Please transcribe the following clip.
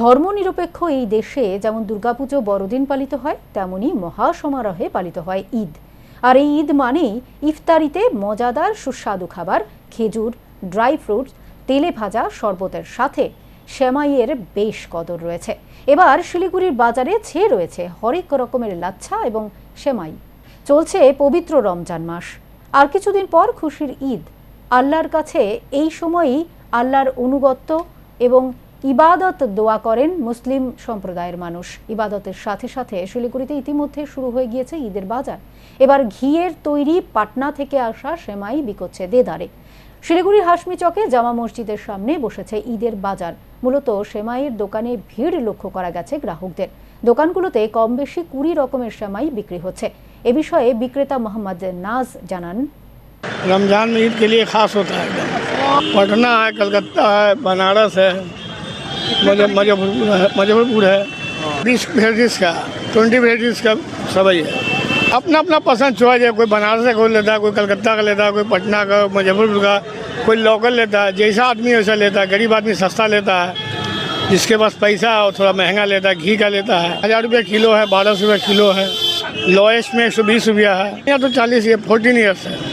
ধর্মনিরপেক্ষ এই দেশে যেমন দুর্গাপুজো বড়দিন পালিত হয়, তেমনি মহাসমারোহে পালিত হয় ঈদ। আর এই ঈদ মানেই ইফতারিতে মজাদার সুস্বাদু খাবার, খেজুর, ড্রাই ফ্রুটস, তেলে ভাজা শরবতের সাথে সেমাইয়ের বেশ কদর রয়েছে। এবার শিলিগুড়ির বাজারে ছেয়ে রয়েছে হরেক রকমের লাচ্ছা এবং সেমাই। চলছে পবিত্র রমজান মাস। আর কিছুদিন পর খুশির ঈদ। আল্লাহর কাছে এই সময়ই আল্লাহর অনুগত্য এবং ইবাদত দোয়া করেন মুসলিম সম্প্রদায়ের মানুষ ইবাদতের সাথে সাথে শিলিগুড়িতে ইতিমধ্যে শুরু হয়ে গিয়েছে ঈদের বাজার এবার ঘিয়ের তৈরি পাটনা থেকে আসা সেমাই বিকোচ্ছে দেদারে শিলিগুড়ির হাসমি চকে জামা মসজিদের সামনে বসেছে ঈদের বাজার মূলত সেমাইয়ের দোকানে ভিড় লক্ষ্য করা গেছে গ্রাহকদের দোকানগুলোতে কম বেশি কুড়ি রকমের সেমাই বিক্রি হচ্ছে এ বিষয়ে বিক্রেতা মোহাম্মদ নাজ জানান रमज़ान में ईद के लिए खास होता है एकदम पटना है कलकत्ता है बनारस है मुजफ- मुजफ्फरपुर है बीस वेराइटीज़ का, ट्वेंटी वेराइटीज़ का सभी है। अपना अपना पसंद चॉइस है कोई बनारस का कोई लेता है, कोई कलकत्ता का लेता है, कोई पटना का मुजफ्फरपुर का, कोई लोकल लेता है, जैसा आदमी वैसा लेता है, गरीब आदमी सस्ता लेता है, जिसके पास पैसा है थोड़ा महँगा लेता है, घी का लेता है। हज़ार रुपये किलो है, बारह सौ रुपये किलो है। लोएस्ट में एक सौ बीस रुपया है। यहाँ तो चालीस ये फोर्टीन ईयर्स है।